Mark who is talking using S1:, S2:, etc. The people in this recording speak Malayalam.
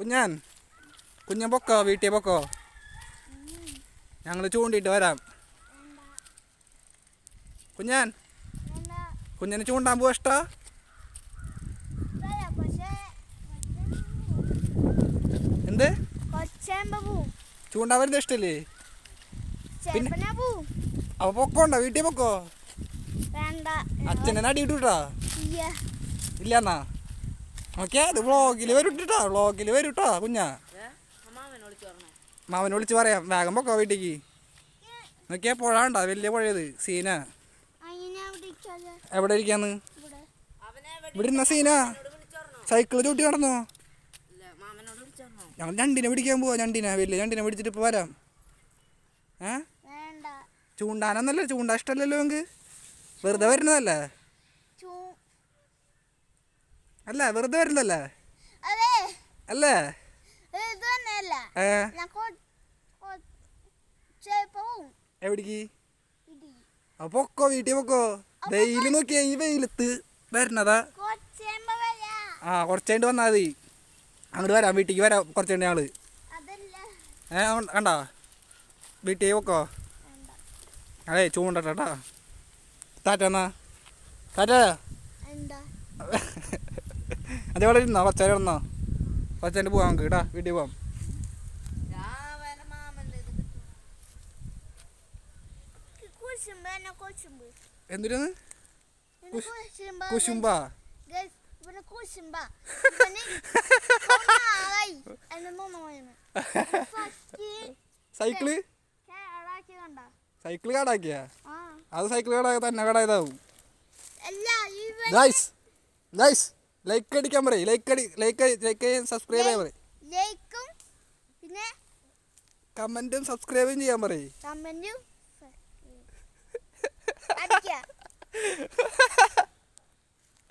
S1: കുഞ്ഞാൻ കുഞ്ഞൻ പൊക്കോ വീട്ടിൽ പൊക്കോ? ഞങ്ങൾ ചൂണ്ടിയിട്ട് വരാം. കുഞ്ഞാൻ കുഞ്ഞിന് ചൂണ്ടാൻ പോവാ ഇഷ്ടാ? എന്ത്? ചൂണ്ടാൻ വരുന്ന ഇഷ്ടല്ലേ?
S2: പിന്നെ
S1: അപ്പൊ പൊക്കോണ്ട? വീട്ടിൽ പൊക്കോ? അച്ഛനെ നടി ഇട്ടുട്ടാ. ഇല്ലെന്നാ? ഓക്കെ അത് വ്ളോഗിൽ വരും ഇട്ടാ വ്ളോഗിൽ വരും കേട്ടോ കുഞ്ഞാ മാമനെ വിളിച്ച് പറയാം വേഗം പൊക്കോ വീട്ടിക്ക്. നോക്കിയാ പുഴ ഉണ്ടോ വലിയ പുഴയത് സീന. എവിടെ ഇരിക്കാന്ന്?
S2: ഇവിടെ.
S1: ഇരുന്ന സീന. സൈക്കിൾ ചൂട്ടി നടന്നോ? ഞങ്ങൾ ഞണ്ടിനെ പിടിക്കാൻ പോവാ ഞണ്ടിനെ വലിയ ഞണ്ടിനെ പിടിച്ചിട്ട് ഇപ്പൊ വരാം. ഏ? ചൂണ്ടാനൊന്നല്ല ചൂണ്ടാ ഇഷ്ടമല്ലല്ലോ എങ്കിൽ വെറുതെ വരുന്നതല്ലേ? അല്ല വെറുതെ
S2: വരുന്നല്ലേ
S1: അല്ലേ? എവിടേക്ക്? പൊക്കോ വീട്ടിൽ പൊക്കോ? വെയിൽ നോക്കിയാ ഈ വെയിലത്ത്
S2: വരണതാ.
S1: ആ കുറച്ച് കഴിഞ്ഞിട്ട് വന്നാൽ മതി. അങ്ങോട്ട് വരാം വീട്ടിലേക്ക് വരാം കുറച്ച് കഴിഞ്ഞ്
S2: ഞങ്ങൾ.
S1: ഏ കണ്ടാ? വീട്ടിൽ പൊക്കോ? അതെ ചൂണ്ടട്ടാ താറ്റ എന്നാ? താറ്റ
S2: എന്താ?
S1: അതേപോലെ ഇരുന്നോ കുറച്ചേരം ഇരുന്നോ? കൊച്ചേന്റെ പോവാം നമുക്ക്. കേട്ടാ വീട്ടിൽ പോവാം. എന്തിനാണ്
S2: ഇവന്
S1: കുശ്-
S2: കുശുമ്പ
S1: കുശുമ്പാ
S2: Guys, ഇവന് കുശുമ്പ ഇവന് ഒന്നായി എന്നെ നോന്നു ഫസ്റ്റ് സൈക്കിൾ?
S1: സൈക്കിൾ കാടാക്കിയാ? അത് സൈക്കിൾ കാടാക്കി തന്നെ കടായതാവും. ഗൈസ് ഗൈസ് ലൈക്ക് അടിക്കാൻ പറയും. ലൈക്ക് അടി ലൈക്ക് ലൈക്ക് ചെയ്യാൻ സബ്സ്ക്രൈബ് ചെയ്യാൻ പറയും.
S2: ലൈക്കും പിന്നെ
S1: കമന്റും സബ്സ്ക്രൈബും ചെയ്യാൻ പറയും.
S2: കമന്റും